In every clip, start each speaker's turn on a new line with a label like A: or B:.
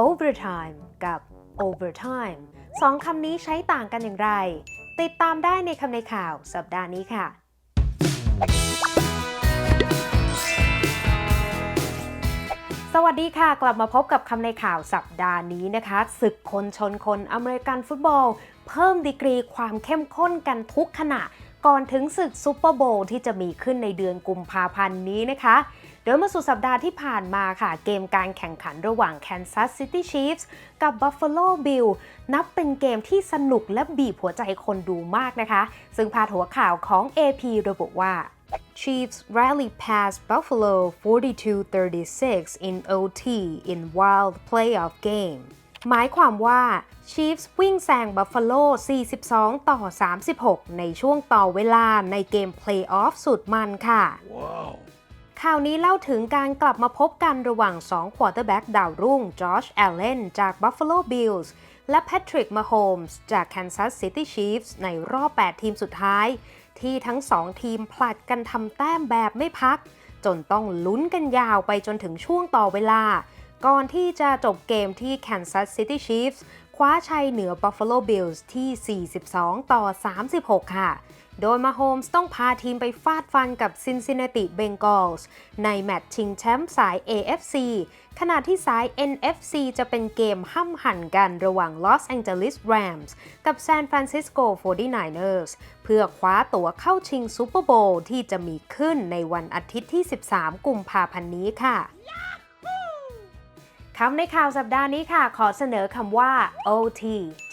A: overtime กับ overtime สองคำนี้ใช้ต่างกันอย่างไร ติดตามได้ในคำในข่าวสัปดาห์นี้ค่ะ สวัสดีค่ะ กลับมาพบกับคำในข่าวสัปดาห์นี้นะคะศึกคนชนคนอเมริกันฟุตบอล เพิ่มดีกรีความเข้มข้นกันทุกขณะ ก่อนถึงศึกซูเปอร์โบว์ที่จะมีขึ้นในเดือนกุมภาพันธ์นี้นะคะ โดยเมื่อสุดสัปดาห์ที่ผ่านมาค่ะ เกมการแข่งขันระหว่าง Kansas City Chiefs กับ Buffalo Bill นับเป็นเกมที่สนุกและบีบหัวใจคนดูมากนะคะ ซึ่งพาดหัวข่าวของ AP ระบุว่า Chiefs rally past Buffalo 42-36 in OT in wild playoff game หมายความว่า Chiefs วิ่งแซง Buffalo 42 ต่อ 36 ในช่วงต่อเวลาในเกม Playoff สุดมันค่ะ ข่าวนี้เล่าถึงการกลับมาพบกันระหว่าง2ควอเตอร์แบ็กดาวรุ่งจอชแอลเลนจาก Buffalo Bills และ Patrick Mahomes จาก Kansas City Chiefs ในรอบ 8 ทีมสุดท้าย ที่ทั้ง 2 ทีมผลัดกันทำแต้มแบบไม่พัก จนต้องลุ้นกันยาวไปจนถึงช่วงต่อเวลา ก่อนที่จะจบเกมที่ Kansas City Chiefs คว้าชัยเหนือ Buffalo Bills ที่ 42 ต่อ 36 ค่ะ โดยมาโฮมส์ต้องพาทีมไปฟาดฟันกับ Cincinnati Bengals ในแมตช์ชิงแชมป์สาย AFC ขณะที่สาย NFC จะเป็นเกมห้ำหั่นกันระหว่าง Los Angeles Rams กับ San Francisco 49ers เพื่อคว้าตั๋วเข้าชิงซูเปอร์โบว์ที่จะมีขึ้นในวันอาทิตย์ที่ 13 กุมภาพันธ์นี้ค่ะ คำในข่าวสัปดาห์นี้ค่ะ ขอเสนอคำว่า OT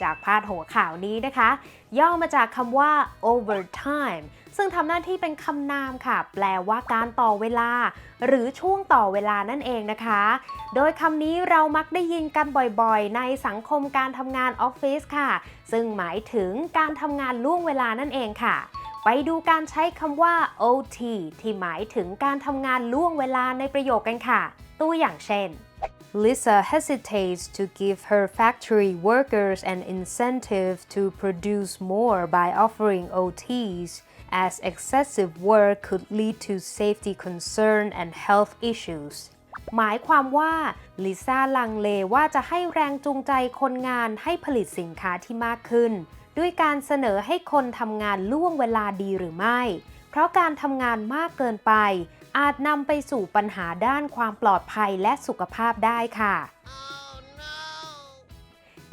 A: จากพาดหัวข่าวนี้นะคะ ย่อมาจากคำว่า overtime ซึ่งทำหน้าที่เป็นคำนามค่ะ แปลว่าการต่อเวลา หรือช่วงต่อเวลานั่นเองนะคะ โดยคำนี้เรามักได้ยินกันบ่อยๆ ในสังคมการทำงานออฟฟิศค่ะ ซึ่งหมายถึงการทำงานล่วงเวลานั่นเองค่ะไปดูการใช้คำว่า OT ที่หมายถึงการทำงานล่วงเวลาในประโยคกันค่ะ ตัวอย่างเช่น Lisa hesitates to give her factory workers an incentive to produce more by offering OTs, as excessive work could lead to safety concern and health issues. หมายความว่าลิซ่าลังเลว่าจะให้แรงจูงใจคนงานให้ผลิตสินค้าที่มากขึ้น ด้วยการเสนอให้คนทำงานล่วงเวลาดีหรือไม่ เพราะการทำงานมากเกินไป อาจนำไปสู่ปัญหาด้านความปลอดภัยและสุขภาพได้ค่ะ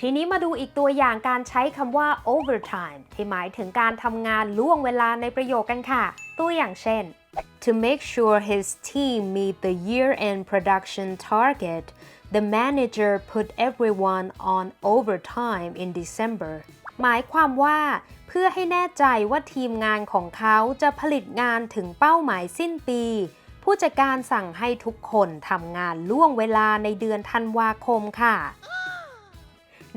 A: ทีนี้มาดูอีกตัวอย่างการใช้คำว่า overtime ที่หมายถึงการทำงานล่วงเวลาในประโยคกันค่ะ ตัวอย่างเช่น To make sure his team meet the year-end production target, the manager put everyone on overtime in December. หมายความว่าเพื่อให้แน่ใจว่าทีมงานของเขาจะผลิตงานถึงเป้าหมายสิ้นปี ผู้จัดการสั่งให้ทุกคนทำงานล่วงเวลาในเดือนธันวาคมค่ะ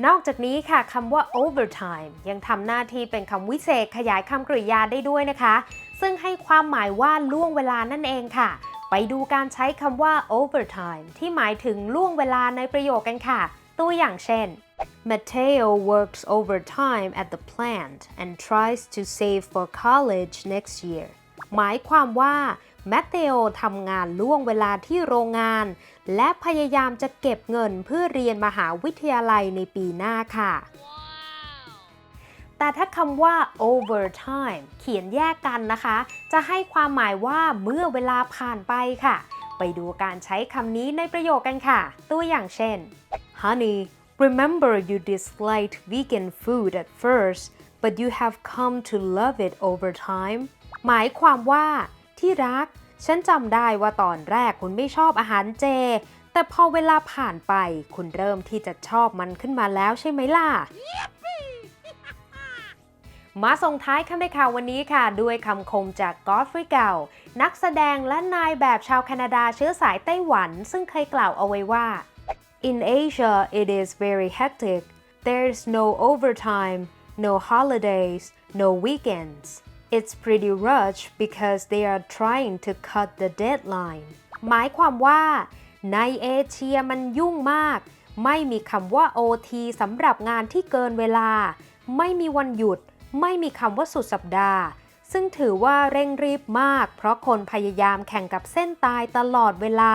A: นอกจากนี้ค่ะคำว่า overtime ยังทำหน้าที่เป็นคำวิเศษขยายคำกริยาได้ด้วยนะคะ ซึ่งให้ความหมายว่าล่วงเวลานั่นเองค่ะ ไปดูการใช้คำว่า overtime ที่หมายถึงล่วงเวลาในประโยคกันค่ะ ตัวอย่างเช่น Mateo works overtime at the plant and tries to save for college next year หมายความว่าแมตเตโอทำงานล่วงเวลาที่โรงงาน และพยายามจะเก็บเงินเพื่อเรียนมหาวิทยาลัยในปีหน้าค่ะ แต่ถ้าคำว่า overtime เขียนแยกกันนะคะ จะให้ความหมายว่าเมื่อเวลาผ่านไปค่ะ ไปดูการใช้คำนี้ในประโยคกันค่ะ ตัวอย่างเช่น Honey remember you disliked vegan food at first but you have come to love it over time หมายความว่า ที่รัก ฉันจำได้ว่าตอนแรกคุณไม่ชอบอาหารเจ แต่พอเวลาผ่านไป คุณเริ่มที่จะชอบมันขึ้นมาแล้วใช่ไหมล่ะ มาส่งท้ายคำในข่าววันนี้ค่ะ ด้วยคำคมจากกอฟฟรีเก่านักแสดงและนายแบบชาวแคนาดาเชื้อสายไต้หวัน ซึ่งเคยกล่าวเอาไว้ว่า In Asia it is very hectic There's no overtime no holidays no weekends it's pretty rushed because they are trying to cut the deadline หมายความว่า ในเอเชียมันยุ่งมาก ไม่มีคำว่า OT สำหรับงานที่เกินเวลา ไม่มีวันหยุด ไม่มีคำว่าสุดสัปดาห์ ซึ่งถือว่าเร่งรีบมาก เพราะคนพยายามแข่งกับเส้นตายตลอดเวลา